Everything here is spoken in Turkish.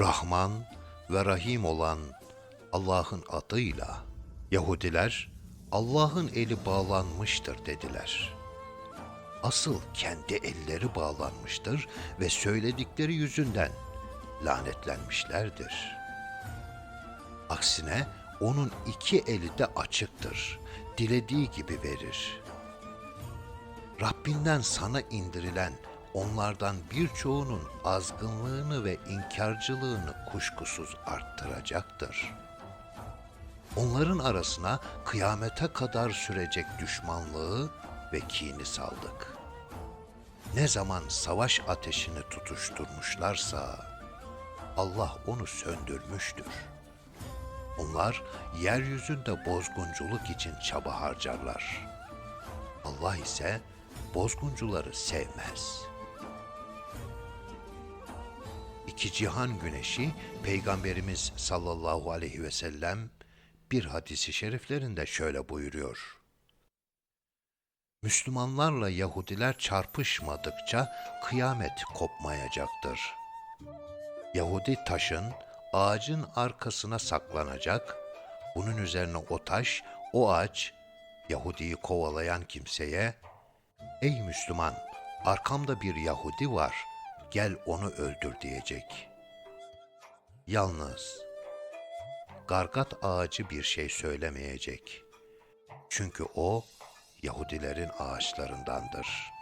Rahman ve Rahim olan Allah'ın adıyla Yahudiler Allah'ın eli bağlanmıştır dediler. Asıl kendi elleri bağlanmıştır ve söyledikleri yüzünden lanetlenmişlerdir. Aksine onun iki eli de açıktır. Dilediği gibi verir. Rabbinden sana indirilen onlardan birçoğunun azgınlığını ve inkarcılığını kuşkusuz arttıracaktır. Onların arasına kıyamete kadar sürecek düşmanlığı ve kini saldık. Ne zaman savaş ateşini tutuşturmuşlarsa Allah onu söndürmüştür. Onlar yeryüzünde bozgunculuk için çaba harcarlar. Allah ise bozguncuları sevmez. İki cihan güneşi Peygamberimiz sallallahu aleyhi ve sellem bir hadisi şeriflerinde şöyle buyuruyor. Müslümanlarla Yahudiler çarpışmadıkça kıyamet kopmayacaktır. Yahudi taşın ağacın arkasına saklanacak, bunun üzerine o taş, o ağaç Yahudi'yi kovalayan kimseye Ey Müslüman, arkamda bir Yahudi var, gel onu öldür diyecek. Yalnız gargat ağacı bir şey söylemeyecek. Çünkü o Yahudilerin ağaçlarındandır.''